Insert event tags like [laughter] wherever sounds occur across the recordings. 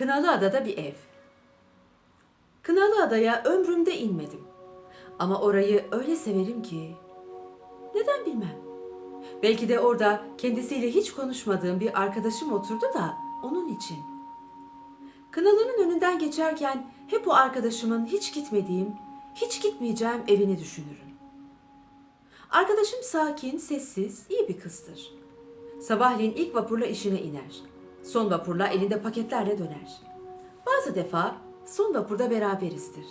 Kınalıada'da bir ev. Kınalıada'ya ömrümde inmedim. Ama orayı öyle severim ki neden bilmem. Belki de orada kendisiyle hiç konuşmadığım bir arkadaşım oturdu da onun için. Kınalı'nın önünden geçerken hep o arkadaşımın hiç gitmediğim, hiç gitmeyeceğim evini düşünürüm. Arkadaşım sakin, sessiz, iyi bir kızdır. Sabahleyin ilk vapurla işine iner. Son vapurla elinde paketlerle döner. Bazı defa son vapurda beraberizdir.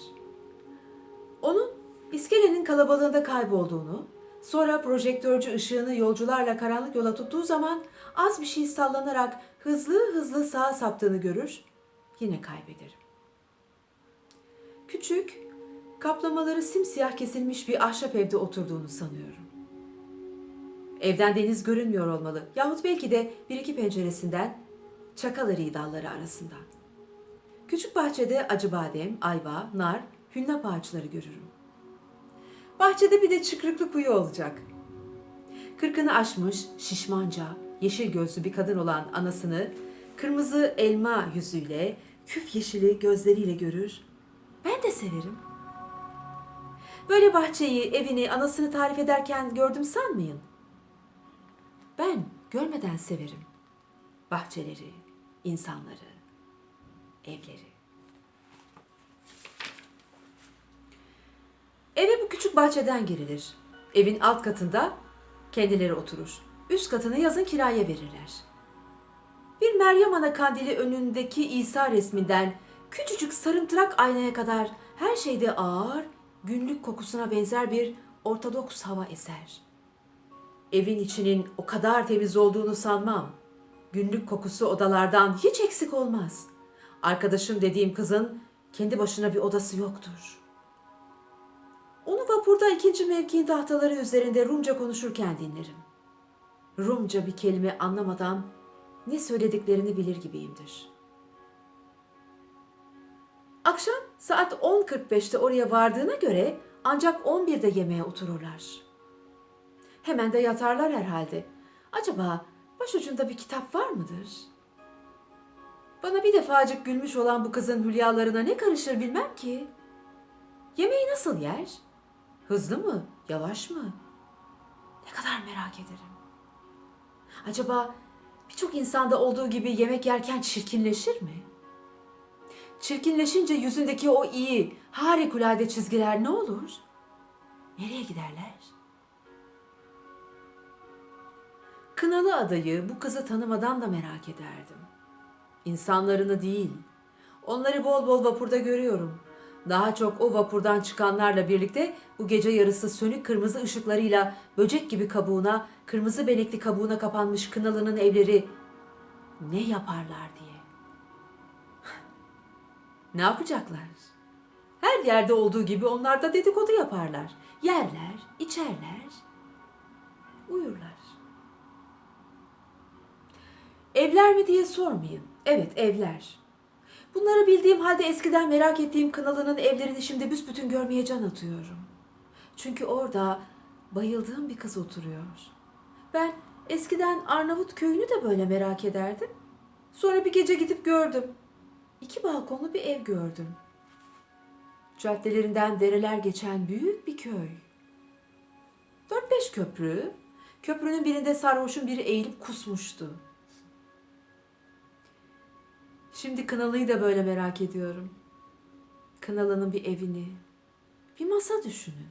Onun iskelenin kalabalığında kaybolduğunu, sonra projektörcü ışığını yolcularla karanlık yola tuttuğu zaman az bir şey sallanarak hızlı hızlı sağa saptığını görür, yine kaybederim. Küçük, kaplamaları simsiyah kesilmiş bir ahşap evde oturduğunu sanıyorum. Evden deniz görünmüyor olmalı yahut belki de bir iki penceresinden çakal dalları arasından. Küçük bahçede acıbadem, ayva, nar, hünnap ağaçları görürüm. Bahçede bir de çıkrıklı kuyu olacak. Kırkını aşmış, şişmanca, yeşil gözlü bir kadın olan anasını kırmızı elma yüzüyle, küf yeşili gözleriyle görür. Ben de severim. Böyle bahçeyi, evini, anasını tarif ederken gördüm sanmayın. Ben görmeden severim. Bahçeleri, insanları, evleri. Eve bu küçük bahçeden girilir. Evin alt katında kendileri oturur. Üst katını yazın kiraya verirler. Bir Meryem Ana kandili önündeki İsa resminden küçücük sarımtırak aynaya kadar her şeyde ağır, günlük kokusuna benzer bir ortodoks hava eser. Evin içinin o kadar temiz olduğunu sanmam. Günlük kokusu odalardan hiç eksik olmaz. Arkadaşım dediğim kızın kendi başına bir odası yoktur. Onu vapurda ikinci mevkiin tahtaları üzerinde Rumca konuşurken dinlerim. Rumca bir kelime anlamadan ne söylediklerini bilir gibiyimdir. Akşam saat 10.45'te oraya vardığına göre ancak 11'de yemeğe otururlar. Hemen de yatarlar herhalde. Acaba başucunda bir kitap var mıdır? Bana bir defacık gülmüş olan bu kızın hülyalarına ne karışır bilmem ki. Yemeği nasıl yer? Hızlı mı? Yavaş mı? Ne kadar merak ederim. Acaba birçok insanda olduğu gibi yemek yerken çirkinleşir mi? Çirkinleşince yüzündeki o iyi, harikulade çizgiler ne olur? Nereye giderler? Kınalı adayı bu kızı tanımadan da merak ederdim. İnsanlarını değil, onları bol bol vapurda görüyorum. Daha çok o vapurdan çıkanlarla birlikte bu gece yarısı sönük kırmızı ışıklarıyla böcek gibi kabuğuna, kırmızı benekli kabuğuna kapanmış kınalının evleri ne yaparlar diye. [laughs] ne yapacaklar? Her yerde olduğu gibi onlar da dedikodu yaparlar. Yerler, içerler, uyurlar. Evler mi diye sormayın. Evet evler. Bunları bildiğim halde eskiden merak ettiğim Kınalı'nın evlerini şimdi büsbütün görmeye can atıyorum. Çünkü orada bayıldığım bir kız oturuyor. Ben eskiden Arnavut köyünü de böyle merak ederdim. Sonra bir gece gidip gördüm. İki balkonlu bir ev gördüm. Caddelerinden dereler geçen büyük bir köy. Dört beş köprü. Köprünün birinde sarhoşun biri eğilip kusmuştu. Şimdi Kınalı'yı da böyle merak ediyorum. Kınalı'nın bir evini, bir masa düşünün.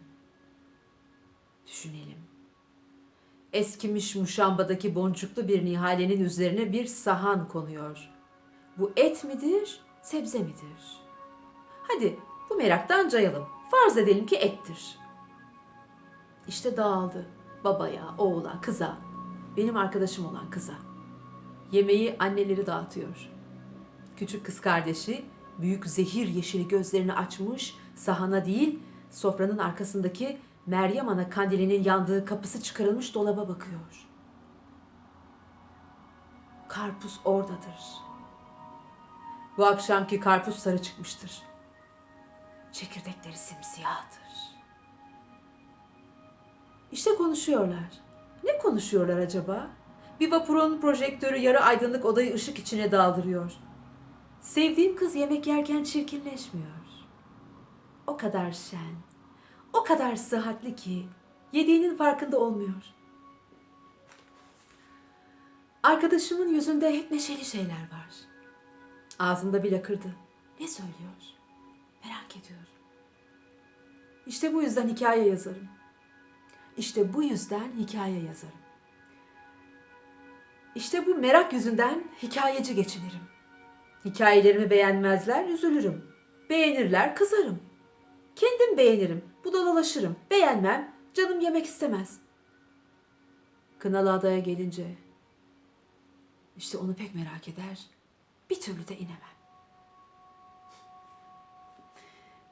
Düşünelim. Eskimiş muşambadaki boncuklu bir nihalenin üzerine bir sahan konuyor. Bu et midir, sebze midir? Hadi bu meraktan cayalım. Farz edelim ki ettir. İşte dağıldı. Babaya, oğula, kıza. Benim arkadaşım olan kıza. Yemeği anneleri dağıtıyor. Küçük kız kardeşi büyük zehir yeşili gözlerini açmış sahana değil sofranın arkasındaki Meryem Ana kandilinin yandığı kapısı çıkarılmış dolaba bakıyor. Karpuz oradadır. Bu akşamki karpuz sarı çıkmıştır. Çekirdekleri simsiyahtır. İşte konuşuyorlar. Ne konuşuyorlar acaba? Bir vapurun projektörü yarı aydınlık odayı ışık içine daldırıyor. Sevdiğim kız yemek yerken çirkinleşmiyor. O kadar şen, o kadar sıhhatli ki yediğinin farkında olmuyor. Arkadaşımın yüzünde hep neşeli şeyler var. Ağzında bile kırdı. Ne söylüyor? Merak ediyorum. İşte bu yüzden hikaye yazarım. İşte bu yüzden hikaye yazarım. İşte bu merak yüzünden hikayeci geçinirim. Hikayelerimi beğenmezler, üzülürüm. Beğenirler, kızarım. Kendim beğenirim, budalalaşırım. Beğenmem, canım yemek istemez. Kınalı Adaya gelince işte onu pek merak eder. Bir türlü de inemem.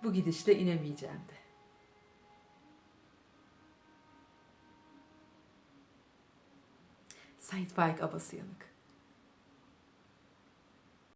Bu gidişle inemeyeceğim de. Sait Faik Abası Yanık.